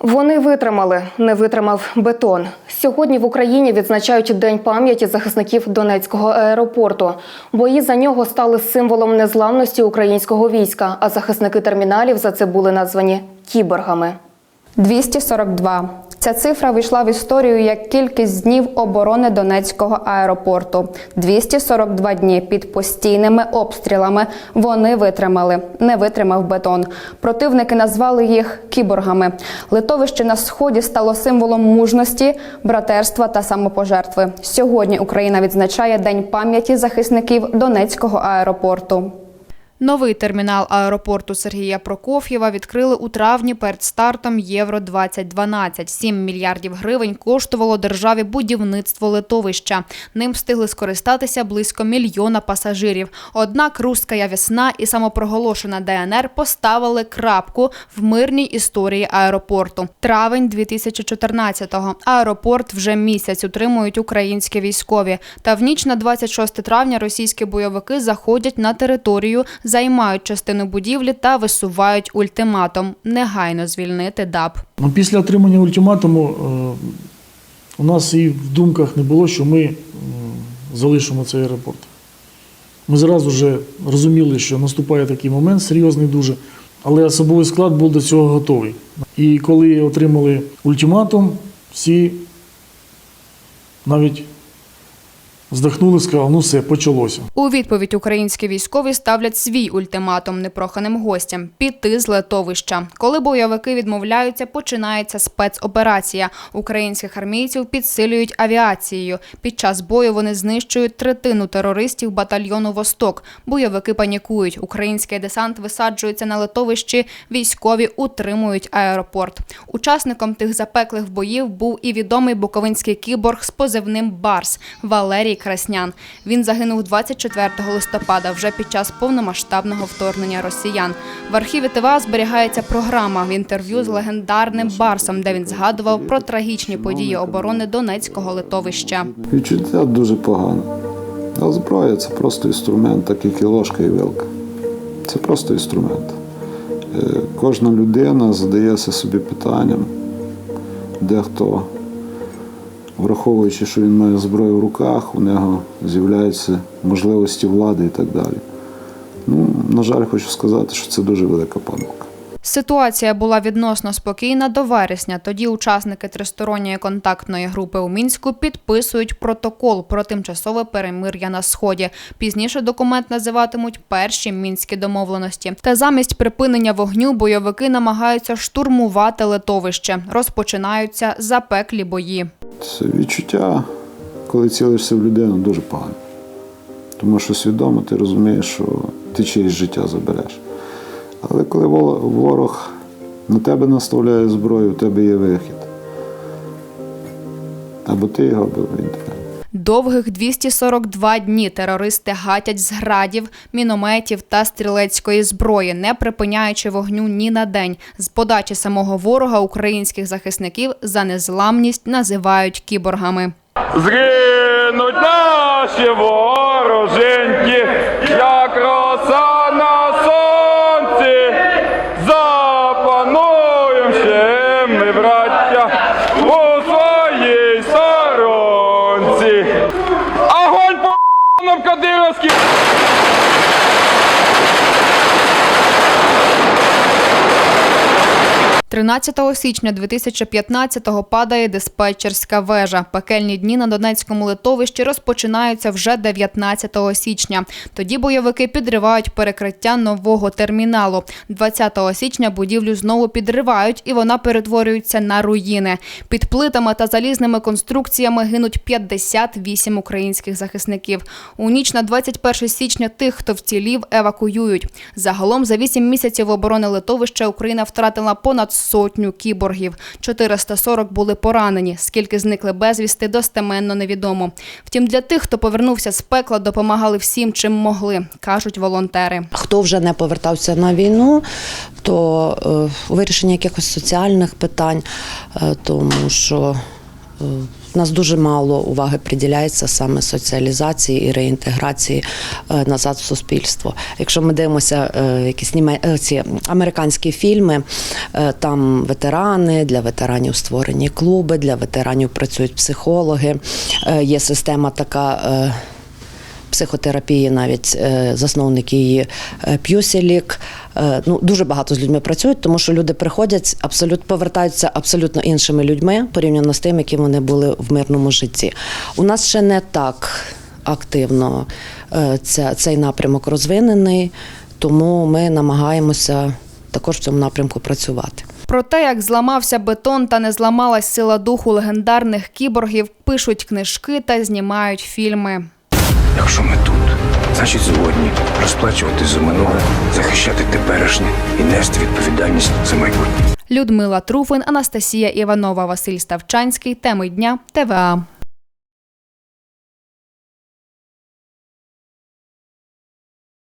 Вони витримали, не витримав бетон. Сьогодні в Україні відзначають День пам'яті захисників Донецького аеропорту. Бої за нього стали символом незламності українського війська, а захисники терміналів за це були названі кіборгами. 242. Ця цифра війшла в історію як кількість днів оборони Донецького аеропорту. 242 дні під постійними обстрілами вони витримали. Не витримав бетон. Противники назвали їх кіборгами. Литовище на сході стало символом мужності, братерства та самопожертви. Сьогодні Україна відзначає День пам'яті захисників Донецького аеропорту. Новий термінал аеропорту Сергія Прокоф'єва відкрили у травні перед стартом Євро 2012. 7 мільярдів гривень коштувало державі будівництво литовища. Ним встигли скористатися близько мільйона пасажирів. Однак руська весна і самопроголошена ДНР поставили крапку в мирній історії аеропорту. Травень 2014-го. Аеропорт вже місяць утримують українські військові. Та в ніч на 26 травня російські бойовики заходять на територію, займають частину будівлі та висувають ультиматум негайно звільнити ДАБ. Ну, після отримання ультиматуму е, у нас і в думках не було, що ми залишимо цей аеропорт. Ми зразу вже розуміли, що наступає такий момент, серйозний дуже, але особовий склад був до цього готовий. І коли отримали ультиматум, всі навіть здихнули, сказали, ну все, почалося. У відповідь українські військові ставлять свій ультиматум непроханим гостям піти з летовища. Коли бойовики відмовляються, починається спецоперація. Українських армійців підсилюють авіацією. Під час бою вони знищують третину терористів батальйону Восток. Бойовики панікують. Український десант висаджується на летовищі. Військові утримують аеропорт. Учасником тих запеклих боїв був і відомий буковинський кіборг з позивним Барс Валерій Краснян. Він загинув 24 листопада вже під час повномасштабного вторгнення росіян. В архіві ТВА зберігається програма в інтерв'ю з легендарним Барсом, де він згадував про трагічні події оборони Донецького литовища. Відчуття дуже погано. А зброя це просто інструмент, так як і ложка і вилка. Це просто інструмент. Е, Кожна людина задається собі питанням, дехто, враховуючи, що він має зброю в руках, у нього з'являються можливості влади і так далі. Ну, на жаль, хочу сказати, що це дуже велика помилка. Ситуація була відносно спокійна до вересня. Тоді учасники тристоронньої контактної групи у мінську підписують протокол про тимчасове перемир'я на сході. Пізніше документ називатимуть перші мінські домовленості. Та замість припинення вогню бойовики намагаються штурмувати литовище. Розпочинаються запеклі бої. Це відчуття, коли цілишся в людину, дуже погано. Тому що свідомо ти розумієш, що ти чиєсь життя забереш. Але коли ворог на тебе наставляє зброю, у тебе є вихід. Або ти його, або він тебе. Довгих 242 дні терористи гатять з градів, мінометів та стрілецької зброї, не припиняючи вогню ні на день. З подачі самого ворога українських захисників за незламність називають кіборгами. Згинуть наші вороженьки, нам 13 січня 2015-го падає диспетчерська вежа. Пекельні дні на Донецькому литовищі розпочинаються вже 19 січня. Тоді бойовики підривають перекриття нового терміналу. 20 січня будівлю знову підривають і вона перетворюється на руїни. Під плитами та залізними конструкціями гинуть 58 українських захисників. У ніч на 21 січня тих, хто вцілів, евакуюють. Загалом за 8 місяців оборони литовища Україна втратила понад сотню кіборгів. 440 були поранені. Скільки зникли безвісти, достеменно невідомо. Втім, для тих, хто повернувся з пекла, допомагали всім, чим могли, кажуть волонтери. Хто вже не повертався на війну, то е, вирішення якихось соціальних питань, е, тому що у нас дуже мало уваги приділяється саме соціалізації і реінтеграції е, назад в суспільство. Якщо ми дивимося е, якісь е, ці американські фільми, е, там ветерани, для ветеранів створені клуби, для ветеранів працюють психологи. Е, Є система така. Психотерапії, навіть е, засновник її е, П'юселік. Е, Ну, дуже багато з людьми працюють, тому що люди приходять, абсолютно повертаються абсолютно іншими людьми порівняно з тим, які вони були в мирному житті. У нас ще не так активно ця, цей напрямок розвинений, тому ми намагаємося також в цьому напрямку працювати. Про те, як зламався бетон та не зламалась сила духу легендарних кіборгів, пишуть книжки та знімають фільми. Якщо ми тут, значить згодні розплачувати за минуле, захищати теперішнє і нести відповідальність за майбутнє. Людмила Труфин, Анастасія Іванова, Василь Ставчанський. Теми дня ТВА.